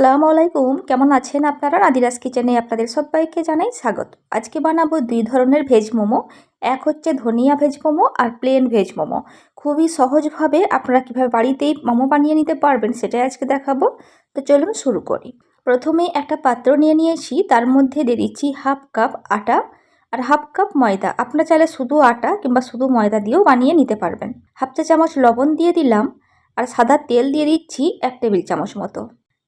আসসালামু আলাইকুম। কেমন আছেন আপনারা? নাদিরাস কিচেনে আপনাদের সবাইকে জানাই স্বাগত। আজকে বানাবো দুই ধরনের ভেজ মোমো। এক হচ্ছে ধনিয়া ভেজ মোমো আর প্লেন ভেজ মোমো। খুবই সহজভাবে আপনারা কীভাবে বাড়িতেই মোমো বানিয়ে নিতে পারবেন সেটাই আজকে দেখাবো। তো চলুন শুরু করি। প্রথমে একটা পাত্র নিয়ে নিয়েছি। তার মধ্যে দিয়ে দিচ্ছি হাফ কাপ আটা আর হাফ কাপ ময়দা। আপনারা চাইলে শুধু আটা কিংবা শুধু ময়দা দিয়েও বানিয়ে নিতে পারবেন। হাফ চা চামচ লবণ দিয়ে দিলাম আর সাদা তেল দিয়ে দিচ্ছি এক টেবিল চামচ মতো।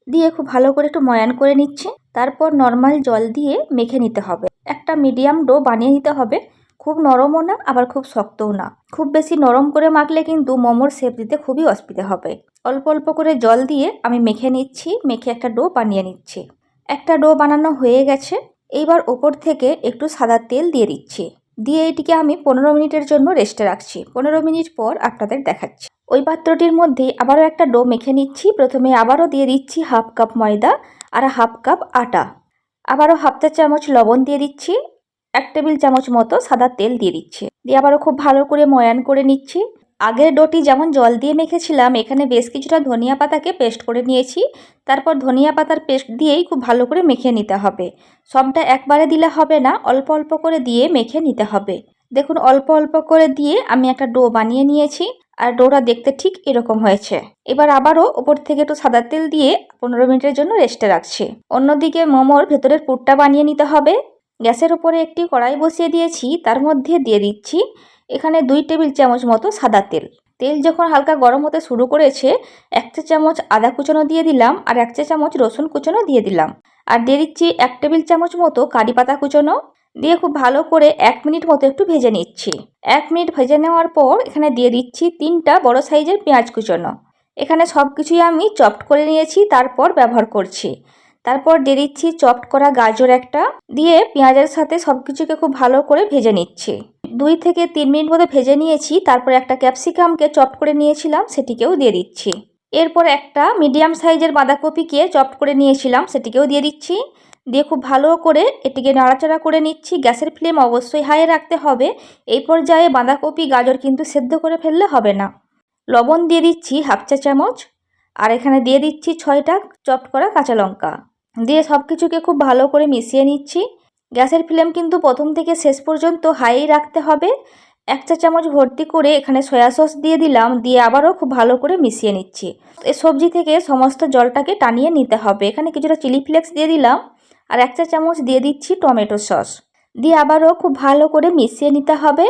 দিয়ে খুব ভালো করে একটু ময়ান করে নিচ্ছি। তারপর নর্মাল জল দিয়ে মেখে নিতে হবে। একটা মিডিয়াম ডো বানিয়ে নিতে হবে। খুব নরমও না, আবার খুব শক্তও না। খুব বেশি নরম করে মাখলে কিন্তু মোমোর শেপ দিতে খুবই অসুবিধা হবে। অল্প অল্প করে জল দিয়ে আমি মেখে নিচ্ছি, মেখে একটা ডো বানিয়ে নিচ্ছি। একটা ডো বানানো হয়ে গেছে। এইবার ওপর থেকে একটু সাদা তেল দিয়ে দিচ্ছি। দিয়ে এটিকে আমি পনেরো মিনিটের জন্য রেস্টে রাখছি। পনেরো মিনিট পর আপনাদের দেখাচ্ছি। ওই পাত্রটির মধ্যে আবারও একটা ডো মেখে নিচ্ছি। প্রথমে আবারও দিয়ে দিচ্ছি হাফ কাপ ময়দা আর হাফ কাপ আটা। আবারও হাফ চা চামচ লবণ দিয়ে দিচ্ছি। এক টেবিল চামচ মতো সাদা তেল দিয়ে দিচ্ছি। দিয়ে আবারও খুব ভালো করে ময়ান করে নিচ্ছি। আগের ডোটি যেমন জল দিয়ে মেখেছিলাম, এখানে বেশ কিছুটা ধনিয়া পাতাকে পেস্ট করে নিয়েছি। তারপর ধনিয়া পাতার পেস্ট দিয়েই খুব ভালো করে মেখে নিতে হবে। সবটা একবারে দিলে হবে না, অল্প অল্প করে দিয়ে মেখে নিতে হবে। দেখুন, অল্প অল্প করে দিয়ে আমি একটা ডো বানিয়ে নিয়েছি, আর ডোটা দেখতে ঠিক এরকম হয়েছে। এবার আবারও ওপর থেকে একটু সাদা তেল দিয়ে পনেরো মিনিটের জন্য রেস্টে রাখছি। অন্যদিকে মোমোর ভেতরের পুরটা বানিয়ে নিতে হবে। গ্যাসের উপরে একটি কড়াই বসিয়ে দিয়েছি, তার মধ্যে দিয়ে দিচ্ছি এখানে দুই টেবিল চামচ মতো সাদা তেল। তেল যখন হালকা গরম হতে শুরু করেছে, এক চা চামচ আদা কুচনো দিয়ে দিলাম আর এক চা চামচ রসুন কুচনো দিয়ে দিলাম। আর দিয়ে দিচ্ছি এক টেবিল চামচ মতো কারি পাতা কুচনো। দিয়ে খুব ভালো করে এক মিনিট মতো একটু ভেজে নিচ্ছি। এক মিনিট ভেজে নেওয়ার পর এখানে দিয়ে দিচ্ছি তিনটা বড় সাইজের পেঁয়াজ কুচনো। এখানে সব কিছুই আমি চপড করে নিয়েছি, তারপর ব্যবহার করছি। তারপর দিয়ে দিচ্ছি চপড করা গাজর একটা, দিয়ে পেঁয়াজের সাথে সব কিছুকে খুব ভালো করে ভেজে নিচ্ছি। দুই থেকে তিন মিনিট মতো ভেজে নিয়েছি, তারপর একটা ক্যাপসিকামকে চপড করে নিয়েছিলাম, সেটিকেও দিয়ে দিচ্ছি। এরপর একটা মিডিয়াম সাইজের বাঁধাকপিকে চপড করে নিয়েছিলাম, সেটিকেও দিয়ে দিচ্ছি। দিয়ে খুব ভালো করে এটিকে নাড়াচাড়া করে নিচ্ছি, গ্যাসের ফ্লেম অবশ্যই হাই রাখতে হবে। এই পর্যায়ে বাঁধাকপি, গাজর কিন্তু সেদ্ধ করে ফেললে হবে না। লবণ দিয়ে দিচ্ছি হাফ চা চামচ, আর এখানে দিয়ে দিচ্ছি ছয়টা চপড করা কাঁচা লঙ্কা। দিয়ে সব কিছুকে খুব ভালো করে মিশিয়ে নিচ্ছি। গ্যাসের ফ্লেম কিন্তু প্রথম থেকে শেষ পর্যন্ত হাই রাখতে হবে। এক চা চামচ ভর্তি করে এখানে সয়া সস দিয়ে দিলাম, দিয়ে আবারও খুব ভালো করে মিশিয়ে নিচ্ছি। এ সবজি থেকে সমস্ত জলটাকে টানিয়ে নিতে হবে। এখানে কিছুটা চিলি ফ্লেক্স দিয়ে দিলাম আর এক চা চামচ দিয়ে দিচ্ছি টমেটো সস। দিয়ে আবারও খুব ভালো করে মিশিয়ে নিতে হবে।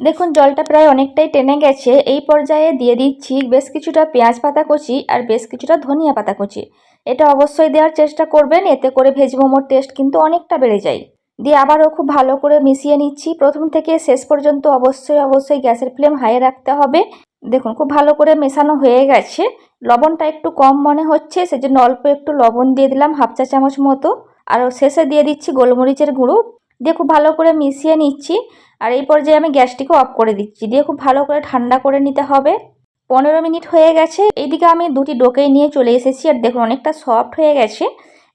দেখুন, জলটা প্রায় অনেকটাই টেনে গেছে। এই পর্যায়ে দিয়ে দিচ্ছি বেশ কিছুটা পেঁয়াজ পাতা কচি আর বেশ কিছুটা ধনিয়া পাতা কচি এটা অবশ্যই দেওয়ার চেষ্টা করবেন, এতে করে ভেজ মোমোর টেস্ট কিন্তু অনেকটা বেড়ে যায়। দিয়ে আবারও খুব ভালো করে মিশিয়ে নিচ্ছি। প্রথম থেকে শেষ পর্যন্ত অবশ্যই অবশ্যই গ্যাসের ফ্লেম হাই রাখতে হবে। দেখুন, খুব ভালো করে মেশানো হয়ে গেছে। লবণটা একটু কম মনে হচ্ছে, সেজন্য অল্প একটু লবণ দিয়ে দিলাম হাফ চা চামচ মতো। আর শেষে দিয়ে দিচ্ছি গোলমরিচের গুঁড়ো। দিয়ে খুব ভালো করে মিশিয়ে নিচ্ছি। আর এই পর্যায়ে আমি গ্যাসটিকে অফ করে দিচ্ছি। দিয়ে খুব ভালো করে ঠান্ডা করে নিতে হবে। পনেরো মিনিট হয়ে গেছে। এইদিকে আমি দুটি ডোকে নিয়ে চলে এসেছি আর দেখুন অনেকটা সফট হয়ে গেছে।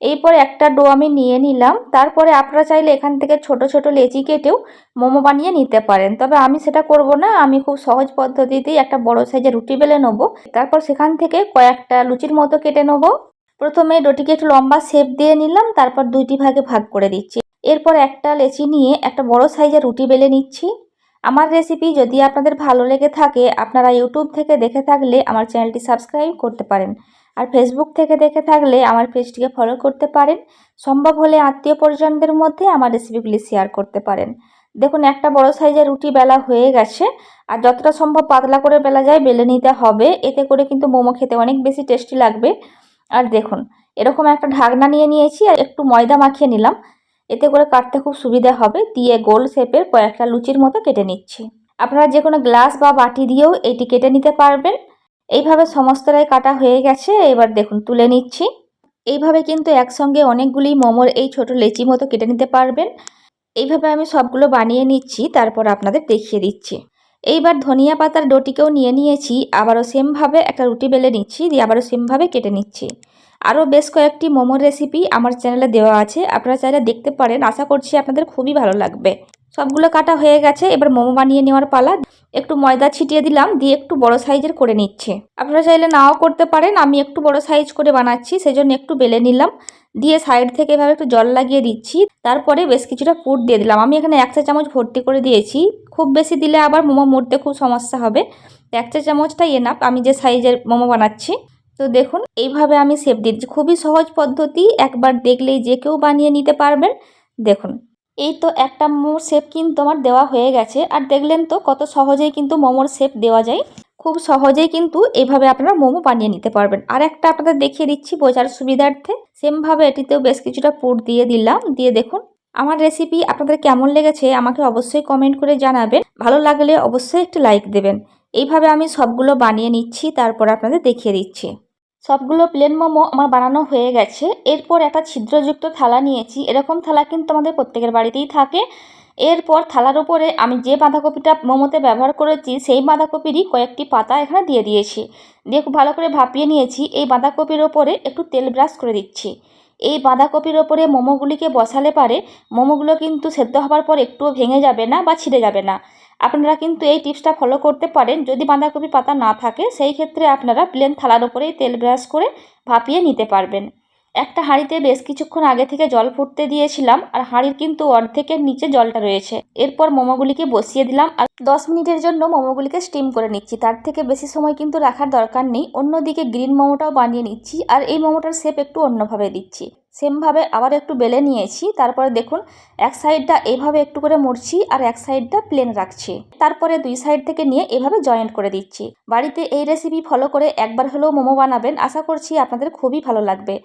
এরপরে একটা ডো আমি নিয়ে নিলাম। তারপরে আপনারা চাইলে এখান থেকে ছোট ছোট লেচি কেটেও মোমো বানিয়ে নিতে পারেন। তবে আমি সেটা করব না। আমি খুব সহজ পদ্ধতিতেই একটা বড় সাইজের রুটি বেলে নেব। তারপর সেখান থেকে কয়েকটা লুচির মতো কেটে নেব। প্রথমে ডোটিকে একটু লম্বা শেপ দিয়ে নিলাম। তারপর দুইটি ভাগে ভাগ করে দিচ্ছি। এরপর একটা লেচি নিয়ে একটা বড় সাইজের রুটি বেলে নিচ্ছি। আমার রেসিপি যদি আপনাদের ভালো লেগে থাকে, আপনারা ইউটিউব থেকে দেখে থাকলে আমার চ্যানেলটি সাবস্ক্রাইব করতে পারেন। আর ফেসবুক থেকে দেখে থাকলে আমার পেজটিকে ফলো করতে পারেন। সম্ভব হলে আত্মীয় পরিজনদের মধ্যে আমার রেসিপিগুলি শেয়ার করতে পারেন। দেখুন, একটা বড় সাইজের রুটি বেলা হয়ে গেছে। আর যতটা সম্ভব পাতলা করে বেলা যায়, বেলে নিতে হবে। এতে করে কিন্তু মোমো খেতে অনেক বেশি টেস্টি লাগবে। আর দেখুন, এরকম একটা ঢাকনা নিয়ে নিয়েছি আর একটু ময়দা মাখিয়ে নিলাম। এতে করে কাটতে খুব সুবিধা হবে। দিয়ে গোল শেপের কয়েকটা লুচির মতো কেটে নিচ্ছি। আপনারা যে কোনো গ্লাস বা বাটি দিয়েও এটি কেটে নিতে পারবেন। এইভাবে সমস্তটাই কাটা হয়ে গেছে। এবার দেখুন, তুলে নিচ্ছি। এইভাবে কিন্তু একসঙ্গে অনেকগুলি মোমোর এই ছোট লেচি মতো কেটে নিতে পারবেন। এইভাবে আমি সবগুলো বানিয়ে নিচ্ছি, তারপর আপনাদের দেখিয়ে দিচ্ছি। এইবার ধনিয়া পাতার ডোটিকেও নিয়ে নিয়েছি। আবারও সেমভাবে একটা রুটি বেলে নিচ্ছি। দিয়ে আবারও সেমভাবে কেটে নিচ্ছি। আরও বেশ কয়েকটি মোমোর রেসিপি আমার চ্যানেলে দেওয়া আছে। আপনারা চাইলে দেখতে পারেন। আশা করছি আপনাদের খুবই ভালো লাগবে। সবগুলো কাটা হয়ে গেছে। এবার মোমো বানিয়ে নেওয়ার পালা। একটু ময়দা ছিটিয়ে দিলাম। দিয়ে একটু বড় সাইজের করে নিচ্ছে। আপনারা চাইলে নাও করতে পারেন। আমি একটু বড় সাইজ করে বানাচ্ছি। সেজন্য একটু বেলে নিলাম। দিয়ে সাইড থেকে এভাবে একটু জল লাগিয়ে দিচ্ছি। তারপরে বেশ কিছুটা পুর দিয়ে দিলাম। আমি এখানে এক চা চামচ ভর্তি করে দিয়েছি। খুব বেশি দিলে আবার মোমো মুড়তে খুব সমস্যা হবে। এক চা চামচটাই এনাফ আমি যে সাইজের মোমো বানাচ্ছি। তো দেখুন, এইভাবে আমি শেপ দিচ্ছি খুবই সহজ পদ্ধতি, একবার দেখলেই যে কেউ বানিয়ে নিতে পারবেন। দেখুন, এই তো একটা মোমোর শেপ কিন্তু আমার দেওয়া হয়ে গেছে। আর দেখলেন তো কত সহজেই কিন্তু মোমোর শেপ দেওয়া যায়। খুব সহজেই কিন্তু এইভাবে আপনারা মোমো বানিয়ে নিতে পারবেন। আর একটা আপনাদের দেখিয়ে দিচ্ছি বোঝার সুবিধার্থে। সেমভাবে এটিতেও বেশ কিছুটা পুর দিয়ে দিলাম। দিয়ে দেখুন, আমার রেসিপি আপনাদের কেমন লেগেছে আমাকে অবশ্যই কমেন্ট করে জানাবেন। ভালো লাগলে অবশ্যই একটি লাইক দেবেন। এইভাবে আমি সবগুলো বানিয়ে নিচ্ছি, তারপর আপনাদের দেখিয়ে দিচ্ছি। সবগুলো প্লেন মোমো আমার বানানো হয়ে গেছে। এরপর একটা ছিদ্রযুক্ত থালা নিয়েছি। এরকম থালা কিন্তু আমাদের প্রত্যেকের বাড়িতেই থাকে। এরপর থালার উপরে আমি যে বাঁধাকপিটা মোমোতে ব্যবহার করেছি, সেই বাঁধাকপিরই কয়েকটি পাতা এখানে দিয়ে দিয়েছি। দিয়ে খুব ভালো করে ভাপিয়ে নিয়েছি। এই বাঁধাকপির ওপরে একটু তেল ব্রাশ করে দিচ্ছি। এই বাঁধাকপির ওপরে মোমোগুলিকে বসালে পারে। মোমোগুলো কিন্তু সেদ্ধ হওয়ার পর একটুও ভেঙে যাবে না বা ছিঁড়ে যাবে না। আপনারা কিন্তু এই টিপসটা ফলো করতে পারেন। যদি বাঁধাকপি পাতা না থাকে, সেই ক্ষেত্রে আপনারা প্লেন থালার ওপরেই তেল ব্রাশ করে ভাপিয়ে নিতে পারবেন। একটা হাঁড়িতে বেশ কিছুক্ষণ আগে থেকে জল ফুটতে দিয়েছিলাম আর হাঁড়ির কিন্তু অর্ধেকের নিচে জলটা রয়েছে। এরপর মোমোগুলিকে বসিয়ে দিলাম আর দশ মিনিটের জন্য মোমোগুলিকে স্টিম করে নিচ্ছি। তার থেকে বেশি সময় কিন্তু রাখার দরকার নেই। অন্যদিকে গ্রিন মোমোটাও বানিয়ে নিচ্ছি আর এই মোমোটার শেপ একটু অন্যভাবে দিচ্ছি। সেমভাবে আবার একটু বেলে নিয়েছি, তারপরে দেখুন এক সাইডটা এইভাবে একটু করে মুড়ছি আর এক সাইডটা প্লেন রাখছি। তারপরে দুই সাইড থেকে নিয়ে এভাবে জয়েন্ট করে দিচ্ছি। বাড়িতে এই রেসিপি ফলো করে একবার হলেও মোমো বানাবেন, আশা করছি আপনাদের খুবই ভালো লাগবে।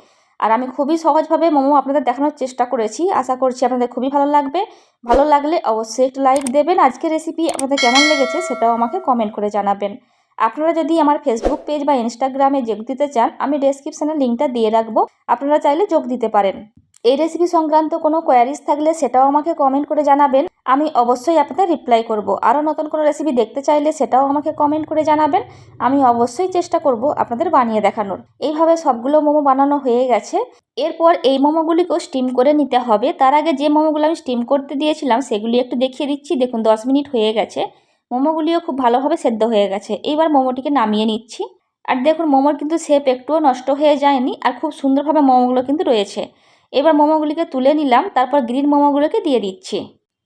আর আমি খুবই সহজভাবে মোমো আপনাদের দেখানোর চেষ্টা করেছি, আশা করছি আপনাদের খুবই ভালো লাগবে। ভালো লাগলে অবশ্যই একটু লাইক দেবেন, আজকের রেসিপি আপনাদের কেমন লেগেছে সেটাও আমাকে কমেন্ট করে জানাবেন। আপনারা যদি আমার ফেসবুক পেজ বা ইনস্টাগ্রামে যোগ দিতে চান, আমি ডেসক্রিপশানে লিঙ্কটা দিয়ে রাখব। আপনারা চাইলে যোগ দিতে পারেন। এই রেসিপি সংক্রান্ত কোনো কোয়ারিজ থাকলে সেটাও আমাকে কমেন্ট করে জানাবেন। আমি অবশ্যই আপনাদের রিপ্লাই করব। আরও নতুন কোনো রেসিপি দেখতে চাইলে সেটাও আমাকে কমেন্ট করে জানাবেন। আমি অবশ্যই চেষ্টা করব আপনাদের বানিয়ে দেখানোর। এইভাবে সবগুলো মোমো বানানো হয়ে গেছে। এরপর এই মোমোগুলিকেও স্টিম করে নিতে হবে। তার আগে যে মোমোগুলো আমি স্টিম করতে দিয়েছিলাম, সেগুলি একটু দেখিয়ে দিচ্ছি। দেখুন, দশ মিনিট হয়ে গেছে। মোমোগুলিও খুব ভালোভাবে সেদ্ধ হয়ে গেছে। এইবার মোমোটিকে নামিয়ে নিচ্ছি। আর দেখুন, মোমোর কিন্তু শেপ একটুও নষ্ট হয়ে যায়নি আর খুব সুন্দরভাবে মোমোগুলো কিন্তু রয়েছে। এবার মোমোগুলিকে তুলে নিলাম, তারপর গ্রিন মোমোগুলোকে দিয়ে দিচ্ছি।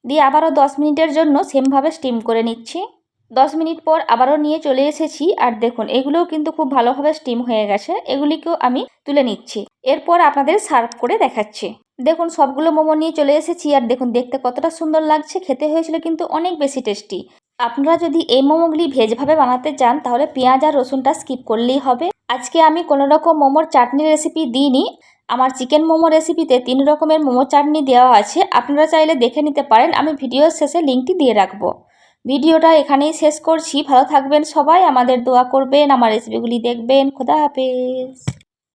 দিয়ে আবারও দশ মিনিটের জন্য সেমভাবে স্টিম করে নিচ্ছি। দশ মিনিট পর আবারও নিয়ে চলে এসেছি আর দেখুন, এগুলোও কিন্তু খুব ভালোভাবে স্টিম হয়ে গেছে। এগুলিকেও আমি তুলে নিচ্ছি। এরপর আপনাদের সার্ভ করে দেখাচ্ছি। দেখুন, সবগুলো মোমো নিয়ে চলে এসেছি আর দেখুন, দেখতে কতটা সুন্দর লাগছে। খেতে হয়েছিল কিন্তু অনেক বেশি টেস্টি আপনারা যদি এই মোমোগুলি ভেজভাবে বানাতে চান, তাহলে পেঁয়াজ আর রসুনটা স্কিপ করলেই হবে। আজকে আমি কোনো রকম মোমোর চাটনি রেসিপি দিইনি। আমার চিকেন মোমো রেসিপিতে তিন রকমের মোমো চাটনি দেওয়া আছে। আপনারা চাইলে দেখে নিতে পারেন। আমি ভিডিওর শেষে লিঙ্কটি দিয়ে রাখব। ভিডিওটা এখানেই শেষ করছি। ভালো থাকবেন সবাই। আমাদের দোয়া করবেন। আমার রেসিপিগুলি দেখবেন। খোদা হাফেজ।